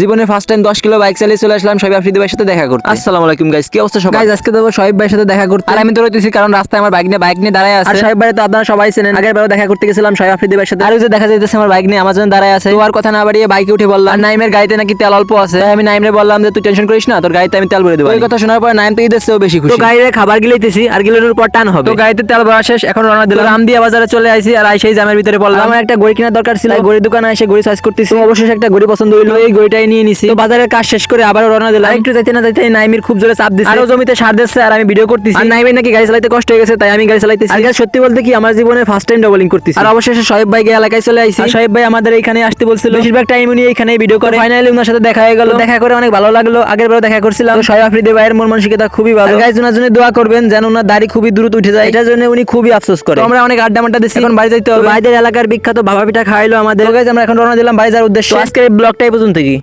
জীবনে first time দশ kilo bike চালিয়ে চলে আসলাম শহীদ আফ্রিদি ভাইয়ের সাথে দেখা করতে। আসসালামু আলাইকুম গাইস কি অবস্থা সবাই গাইস আজকে যাব শহীদ ভাইয়ের সাথে দেখা করতে। আর আমি তো রইতেছি কারণ রাস্তায় আমার বাইক নিয়ে বাইক নিয়ে দাঁড়ায় আছে। আর শহীদ ভাই তো আপনারা সবাই চেনেন আগের বারও দেখা করতে গেছিলাম শহীদ আফ্রিদি ভাইয়ের সাথে। আর ওই যে দেখা যাইতেছে আমার বাইক নিয়ে আমার জন্য দাঁড়ায় আছে। তো আর কথা না বাড়িয়ে বাইকে উঠে বললাম। আর নাইমের গাড়িতে নাকি তেল অল্প আছে। আমি নাইমরে বললাম যে তুই টেনশন করিস না তোর গাড়িতে আমি তেল ভরে দেবো। এই কথা শোনার পর নাইম তো ঈদের বেশি খুশি। তো গাড়িতে খাবার গিলাইতেছি আর গিলানোর পর টান হবে। তো গাড়িতে তেল ভরা শেষ এখন রওনা দিলাম। রামদিয়া বাজারে চলে আইছি আর আইসেই জামের ভিতরে বললাম আমার একটা গড়ি কেনার দরকার ছিল। গড়ি দোকানে এসে গড়ি সাইজ করতেছি। তো অবশেষে একটা গড়ি পছন্দ হইল। এই গড়িটাই নিয়ে নিছি। তো বাজারের কাজ শেষ করে আবার রওনা দিলাম। একটু যাইতে না যাইতে নাইমির খুব জোরে চাপ দিচ্ছে আরও জমিতে সার দিচ্ছে আর আমি ভিডিও করতেছি। আর নাইমির নাকি গাড়ি চালাইতে কষ্ট হয়ে গেছে তাই আমি গাড়ি চালাইতেছি। আর সত্যি বলতে কি আমার জীবনে ফার্স্ট টাইম ডাবলিং করতেছি। আর অবশেষে শোয়েব ভাই গিয়ে এলাকায় চলে আইছি আর শোয়েব ভাই আমাদের এখানে আসতে বলছিল। বেশিরভাগ টাইম উনি এখানে ভিডিও করে। ফাইনালি ওনার সাথে দেখা হয়ে গেল। দেখা করে অনেক ভালো লাগল আগের বার দেখা করছিলাম। শোয়েব আফ্রিদি ভাইয়ের মন মানসিকতা খুবই ভালো। গাইজ ওনার জন্য দোয়া করবেন যেন ওনার দাড়ি খুবই দ্রুত উঠে যায়। এটার জন্য উনি খুবই আফসোস করে। আমরা অনেক আড্ডা মাড্ডা দিচ্ছি। এখন বাড়ি যাইতে হবে। ভাইদের এলাকার বিখ্যাত ভাবা পিঠা খাওয়াইলো আমাদের। আমরা এখন রওনা দিলাম বাড়ি যাওয়ার উদ্দেশ্যে। তো আজকের ব্লগটাই পর্যন্ত কি